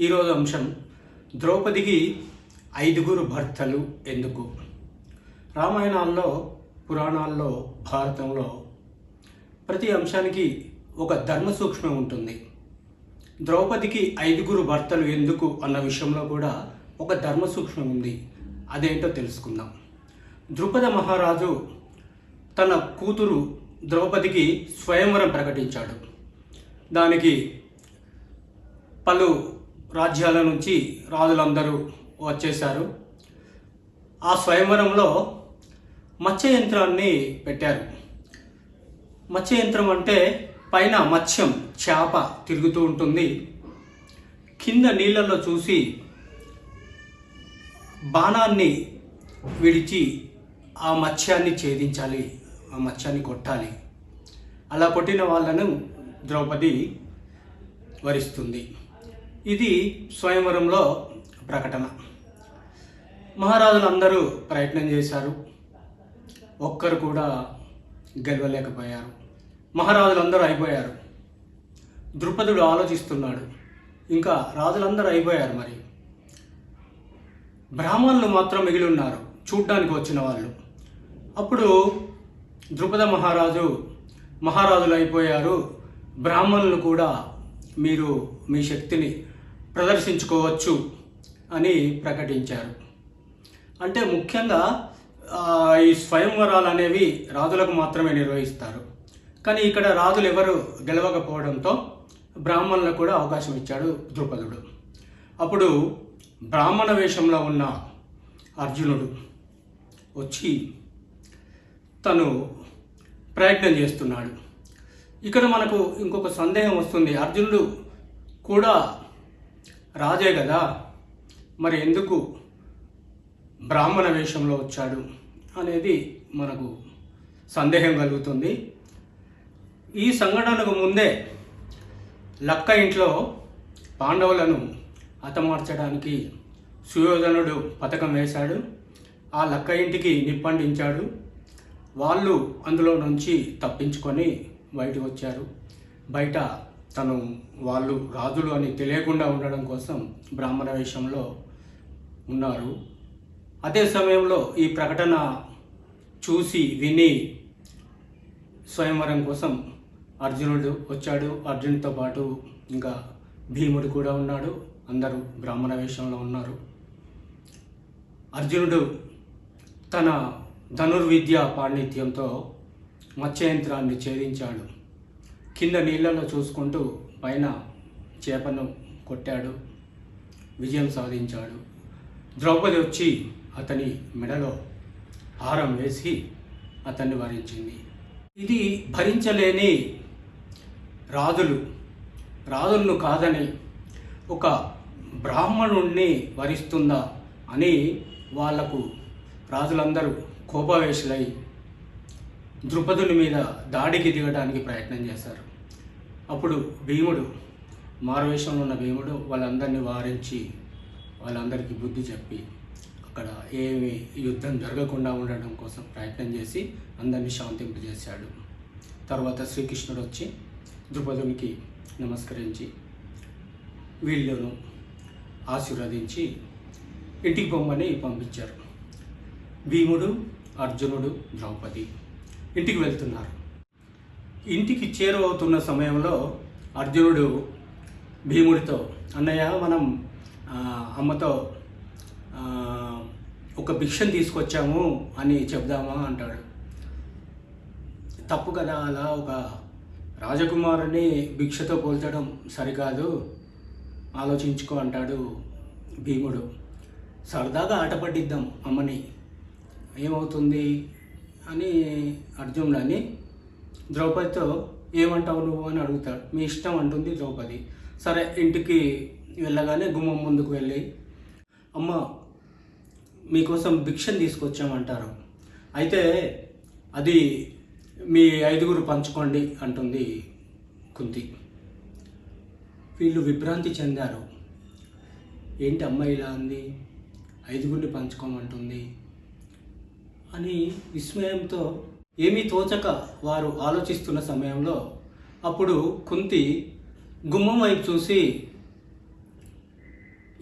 ఈరోజు అంశం ద్రౌపదికి ఐదుగురు భర్తలు ఎందుకు? రామాయణాల్లో పురాణాల్లో భారతంలో ప్రతి అంశానికి ఒక ధర్మ సూక్ష్మం ఉంటుంది. ద్రౌపదికి ఐదుగురు భర్తలు ఎందుకు అన్న విషయంలో కూడా ఒక ధర్మ సూక్ష్మం ఉంది. అదేంటో తెలుసుకుందాం. ద్రుపద మహారాజు తన కూతురు ద్రౌపదికి స్వయంవరం ప్రకటించాడు. దానికి పలు రాజ్యాల నుంచి రాజులందరూ వచ్చేశారు. ఆ స్వయంవరంలో మత్స్య యంత్రాన్ని పెట్టారు. మత్స్య యంత్రం అంటే పైన మత్స్యం చేప తిరుగుతూ ఉంటుంది. కింద నీళ్ళల్లో చూసి బాణాన్ని విడిచి ఆ మత్స్యాన్ని ఛేదించాలి ఆ మత్స్యాన్ని కొట్టాలి. అలా కొట్టిన వాళ్ళను ద్రౌపది వరిస్తుంది. ఇది స్వయంవరంలో ప్రకటన. మహారాజులందరూ ప్రయత్నం చేశారు. ఒక్కరు కూడా గెలవలేకపోయారు. మహారాజులందరూ అయిపోయారు. ద్రుపదుడు ఆలోచిస్తున్నాడు. ఇంకా రాజులందరూ అయిపోయారు మరి. బ్రాహ్మణులు మాత్రం మిగిలి ఉన్నారు చూడ్డానికి వచ్చిన వాళ్ళు. అప్పుడు ద్రుపద మహారాజు మహారాజులు అయిపోయారు. బ్రాహ్మణులు కూడా మీరు మీ శక్తిని ప్రదర్శించుకోవచ్చు అని ప్రకటించారు. అంటే ముఖ్యంగా ఈ స్వయంవరాలు అనేవి రాజులకు మాత్రమే నిర్వహిస్తారు. కానీ ఇక్కడ రాజులు ఎవరు గెలవకపోవడంతో బ్రాహ్మణులకు కూడా అవకాశం ఇచ్చాడు ద్రుపదుడు. అప్పుడు బ్రాహ్మణ వేషంలో ఉన్న అర్జునుడు వచ్చి తను ప్రయత్నం చేస్తున్నాడు. ఇక్కడ మనకు ఇంకొక సందేహం వస్తుంది. అర్జునుడు కూడా రాజే కదా? మరి ఎందుకు బ్రాహ్మణ వేషంలో వచ్చాడు అనేది మనకు సందేహం కలుగుతుంది. ఈ సంఘటనకు ముందే లక్క ఇంట్లో పాండవులను హతమార్చడానికి సుయోధనుడు పథకం వేశాడు. ఆ లక్క ఇంటికి నిప్పండించాడు. వాళ్ళు అందులో నుంచి తప్పించుకొని బయటకు వచ్చారు. బయట తను వాళ్ళు రాజులు అని తెలియకుండా ఉండడం కోసం బ్రాహ్మణ వేషంలో ఉన్నారు. అదే సమయంలో ఈ ప్రకటన చూసి విని స్వయంవరం కోసం అర్జునుడు వచ్చాడు. అర్జునుడితో పాటు ఇంకా భీముడు కూడా ఉన్నాడు. అందరూ బ్రాహ్మణ వేషంలో ఉన్నారు. అర్జునుడు తన ధనుర్విద్య పాండిత్యంతో మత్స్యయంత్రాన్ని ఛేదించాడు. కింద నీళ్ళలో చూసుకుంటూ పైన చేపను కొట్టాడు విజయం సాధించాడు. ద్రౌపది వచ్చి అతని మెడలో హారం వేసి అతన్ని వరించింది. ఇది భరించలేని రాజులు. రాజులను కాదని ఒక బ్రాహ్మణుణ్ణి వరిస్తుందా అని వాళ్ళకు రాజులందరూ కోపవేశులై ద్రుపదుని మీద దాడికి దిగడానికి ప్రయత్నం చేశారు. అప్పుడు భీముడు మారువేషంలో ఉన్న భీముడు వాళ్ళందరినీ వారించి వాళ్ళందరికీ బుద్ధి చెప్పి అక్కడ ఏమి యుద్ధం జరగకుండా ఉండడం కోసం ప్రయత్నం చేసి అందరినీ శాంతింపజేశాడు. తర్వాత శ్రీకృష్ణుడు వచ్చి ద్రుపదునికి నమస్కరించి వీళ్ళను ఆశీర్వదించి ఇంటికి పొమ్మని పంపించారు. భీముడు అర్జునుడు ద్రౌపది ఇంటికి వెళ్తున్నారు. ఇంటికి చేరువవుతున్న సమయంలో అర్జునుడు భీముడితో అన్నయ్య మనం అమ్మతో ఒక భిక్షను తీసుకొచ్చాము అని చెప్దామా అంటాడు. తప్పు కదా అలా ఒక రాజకుమారుని భిక్షతో పోల్చడం సరికాదు. ఆలోచించుకో అంటాడు భీముడు. సరదాగా ఆట పట్టిద్దాం అమ్మని. ఏమవుతుంది? అని అర్జునుడు అని ద్రౌపదితో ఏమంటావు నువ్వు అని అడుగుతాడు. మీ ఇష్టం అంటుంది ద్రౌపది. సరే ఇంటికి వెళ్ళగానే గుమ్మం ముందుకు వెళ్ళి అమ్మ మీకోసం భిక్షను తీసుకొచ్చామంటారు. అయితే అది మీ ఐదుగురు పంచుకోండి అంటుంది కుంతి. వీళ్ళు విభ్రాంతి చెందారు. ఏంటి అమ్మ ఇలా అంది? ఐదుగురిని పంచుకోమంటుంది. అని విస్మయంతో ఏమీ తోచక వారు ఆలోచిస్తున్న సమయంలో అప్పుడు కుంతి గుమ్మం వైపు చూసి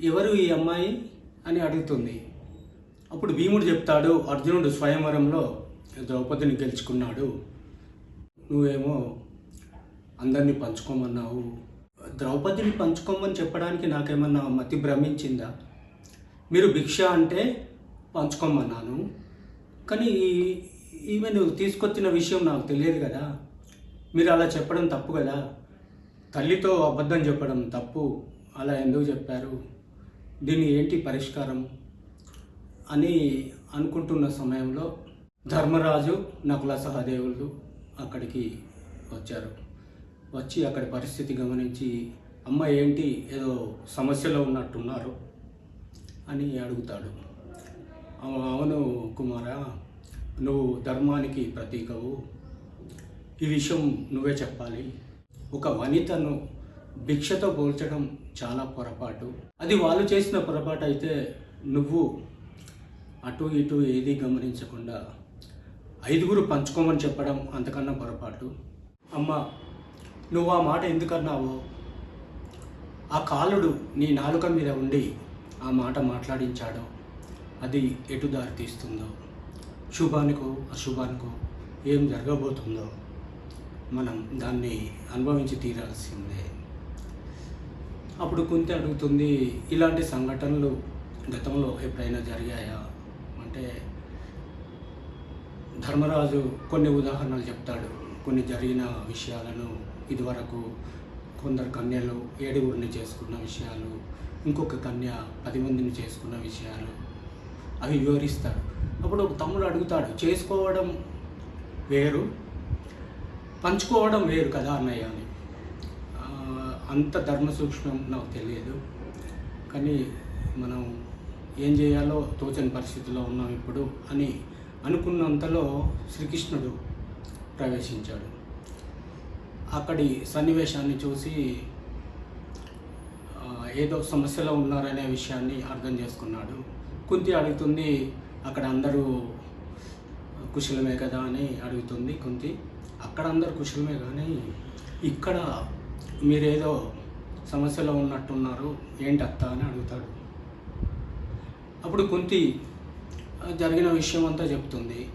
ఎవరు ఈ అమ్మాయి? అని అడుగుతుంది. అప్పుడు భీముడు చెప్తాడు అర్జునుడు స్వయంవరంలో ద్రౌపదిని గెలుచుకున్నాడు. నువ్వేమో అందరినీ పంచుకోమన్నావు. ద్రౌపదిని పంచుకోమని చెప్పడానికి నాకేమన్నా మతి భ్రమించిందా? మీరు భిక్ష అంటే పంచుకోమన్నాను. కానీ ఈ- ఈమె నువ్వు తీసుకొచ్చిన విషయం నాకు తెలియదు కదా. మీరు అలా చెప్పడం తప్పు కదా. తల్లితో అబద్ధం చెప్పడం తప్పు. అలా ఎందుకు చెప్పారు? దీని ఏంటి పరిష్కారం? అని అనుకుంటున్న సమయంలో ధర్మరాజు నకుల సహదేవులు అక్కడికి వచ్చారు. వచ్చి అక్కడి పరిస్థితి గమనించి అమ్మ ఏంటి? ఏదో సమస్యలో ఉన్నట్టున్నారు అని అడుగుతాడు. అవును కుమార నువ్వు ధర్మానికి ప్రతీకవు. ఈ విషయం నువ్వే చెప్పాలి. ఒక వనితను భిక్షతో పోల్చడం చాలా పొరపాటు. అది వాళ్ళు చేసిన పొరపాటు అయితే నువ్వు అటు ఇటు ఏది గమనించకుండా ఐదుగురు పంచుకోమని చెప్పడం అంతకన్నా పొరపాటు. అమ్మ నువ్వు ఆ మాట ఎందుకన్నావు? ఆ కాలుడు నీ నాలుక మీద ఉండి ఆ మాట మాట్లాడించాడో. అది ఎటు దారి తీస్తుందో శుభానికో అశుభానికో ఏం జరగబోతుందో మనం దాన్ని అనుభవించి తీరాల్సిందే. అప్పుడు కుంతి అడుగుతుంది ఇలాంటి సంఘటనలు గతంలో ఎప్పుడైనా జరిగాయా? అంటే ధర్మరాజు కొన్ని ఉదాహరణలు చెప్తాడు. కొన్ని జరిగిన విషయాలను ఇదివరకు కొందరు కన్యలు ఏడుగురిని చేసుకున్న విషయాలు ఇంకొక కన్య పది మందిని చేసుకున్న విషయాలు అవి వివరిస్తాడు. అప్పుడు ఒక తమ్ముడు అడుగుతాడు చేసుకోవడం వేరు పంచుకోవడం వేరు కదా అన్నయ్య అని. అంత ధర్మ సూక్ష్మం నాకు తెలియదు కానీ మనం ఏం చేయాలో తోచని పరిస్థితిలో ఉన్నాం ఇప్పుడు అని అనుకున్నంతలో శ్రీకృష్ణుడు ప్రవేశించాడు. అక్కడి సన్నివేశాన్ని చూసి ఏదో సమస్యలో ఉన్నారనే విషయాన్ని అర్థం చేసుకున్నాడు. కుంతి అడుగుతుంది అక్కడ అందరూ కుశలమే కదా అని అడుగుతుంది కుంతి. అక్కడ అందరు కుశలమే కానీ ఇక్కడ మీరేదో సమస్యలో ఉన్నట్టున్నారు ఏంటి అత్త అని అడుగుతాడు. అప్పుడు కుంతి జరిగిన విషయం అంతా చెప్తుంది.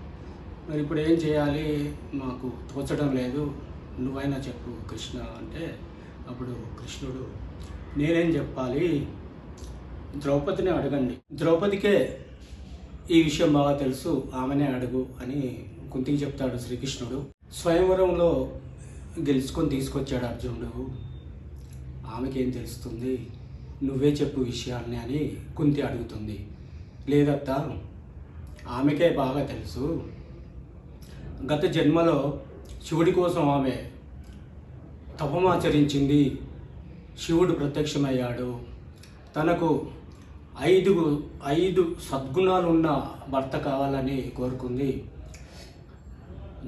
మరి ఇప్పుడు ఏం చేయాలి? మాకు తోచడం లేదు. నువ్వైనా చెప్పు కృష్ణ అంటే. అప్పుడు కృష్ణుడు నేనేం చెప్పాలి? ద్రౌపదిని అడగండి. ద్రౌపదికే ఈ విషయం బాగా తెలుసు ఆమెనే అడుగు అని కుంతికి చెప్తాడు శ్రీకృష్ణుడు. స్వయంవరంలో గెలుచుకొని తీసుకొచ్చాడు అర్జునుడు. ఆమెకేం తెలుస్తుంది? నువ్వే చెప్పు విషయాల్ని అని కుంతి అడుగుతుంది. లేదత్తా ఆమెకే బాగా తెలుసు. గత జన్మలో శివుడి కోసం ఆమె తపమాచరించింది శివుడు ప్రత్యక్షమయ్యాడు. తనకు ఐదు ఐదు సద్గుణాలు ఉన్న భర్త కావాలని కోరుకుంది.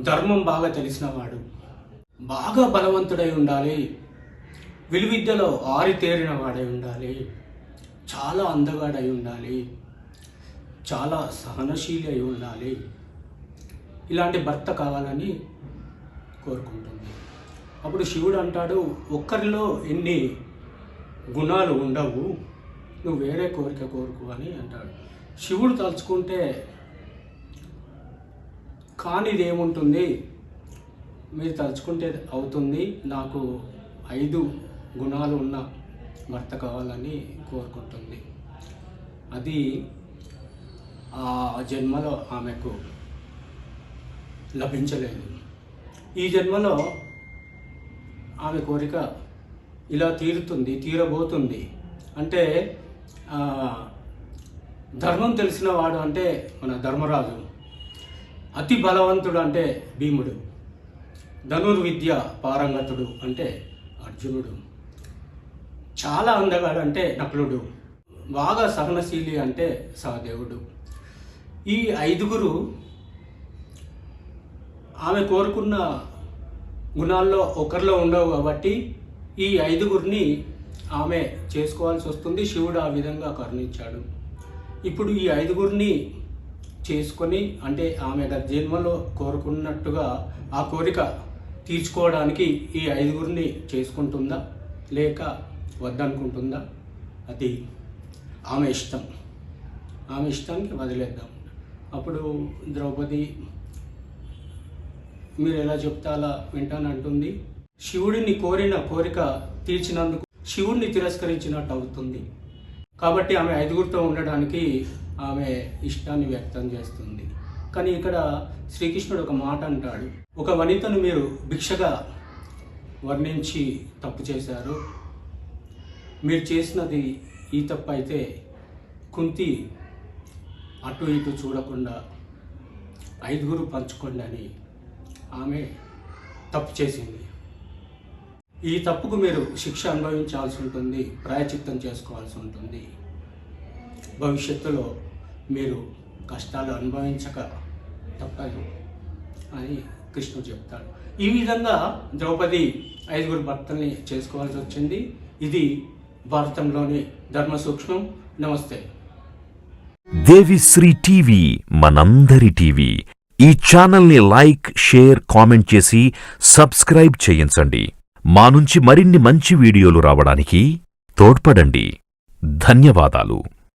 ధర్మం బాగా తెలిసినవాడు. బాగా బలవంతుడై ఉండాలి. విలువిద్యలో ఆరితేరిన వాడై ఉండాలి. చాలా అందగాడై ఉండాలి. చాలా సహనశీలి అయి ఉండాలి. ఇలాంటి భర్త కావాలని కోరుకుంటుంది. అప్పుడు శివుడు అంటాడు ఒక్కరిలో ఎన్ని గుణాలు ఉండవు నువ్వు వేరే కోరిక కోరుకు అని అంటాడు. శివుడు తలుచుకుంటే కానిది ఏముంటుంది మీరు తలుచుకుంటే అవుతుంది. నాకు ఐదు గుణాలు ఉన్న భర్త కావాలని కోరుకుంటుంది. అది ఆ జన్మలో ఆమెకు లభించలేదు. ఈ జన్మలో ఆమె కోరిక ఇలా తీరుతుంది తీరబోతుంది. అంటే ధర్మం తెలిసిన వాడు అంటే మన ధర్మరాజు. అతి బలవంతుడు అంటే భీముడు. ధనుర్విద్య పారంగతుడు అంటే అర్జునుడు. చాలా అందగాడు అంటే నకులుడు. బాగా సహనశీలి అంటే సహదేవుడు. ఈ ఐదుగురు ఆమె కోరుకున్న గుణాల్లో ఒకరిలో ఉండవు కాబట్టి ఈ ఐదుగురిని ఆమె చేసుకోవాల్సి వస్తుంది. శివుడు ఆ విధంగా కరుణించాడు. ఇప్పుడు ఈ ఐదుగురిని చేసుకొని అంటే ఆమె గత జన్మలో కోరుకున్నట్టుగా ఆ కోరిక తీర్చుకోవడానికి ఈ ఐదుగురిని చేసుకుంటుందా? లేక వద్దనుకుంటుందా? అది ఆమె ఇష్టం. ఆమె ఇష్టానికి వదిలేద్దాం. అప్పుడు ద్రౌపది మీరు ఎలా చెప్తా అలా వింటానంటుంది. శివుడిని కోరిన కోరిక తీర్చినందుకు శివుణ్ణి తిరస్కరించినట్టు అవుతుంది. కాబట్టి ఆమె ఐదుగురితో ఉండడానికి ఆమె ఇష్టాన్ని వ్యక్తం చేస్తుంది. కానీ ఇక్కడ శ్రీకృష్ణుడు ఒక మాట అంటాడు. ఒక వనితను మీరు భిక్షగా వర్ణించి తప్పు చేశారు. మీరు చేసినది ఈ తప్పు అయితే కుంతి అటు ఇటు చూడకుండా ఐదుగురు పంచుకోండి అని ఆమె తప్పు చేసింది. ఈ తప్పుకు మీరు శిక్ష అనుభవించాల్సి ఉంటుంది ప్రాయచిత్తం చేసుకోవాల్సి ఉంటుంది. భవిష్యత్తులో మీరు కష్టాలు అనుభవించక తప్పదు అని కృష్ణుడు చెప్తాడు. ఈ విధంగా ద్రౌపది ఐదుగురు భర్తల్ని చేసుకోవాల్సి వచ్చింది. ఇది భారతంలోని ధర్మ సూక్ష్మం నమస్తే దేవిశ్రీ టీవీ మనందరి టీవీ. ఈ ఛానల్ని లైక్ షేర్ కామెంట్ చేసి సబ్స్క్రైబ్ చేయించండి. మా నుంచి మరిన్ని మంచి వీడియోలు రావడానికి తోడ్పడండి. ధన్యవాదాలు.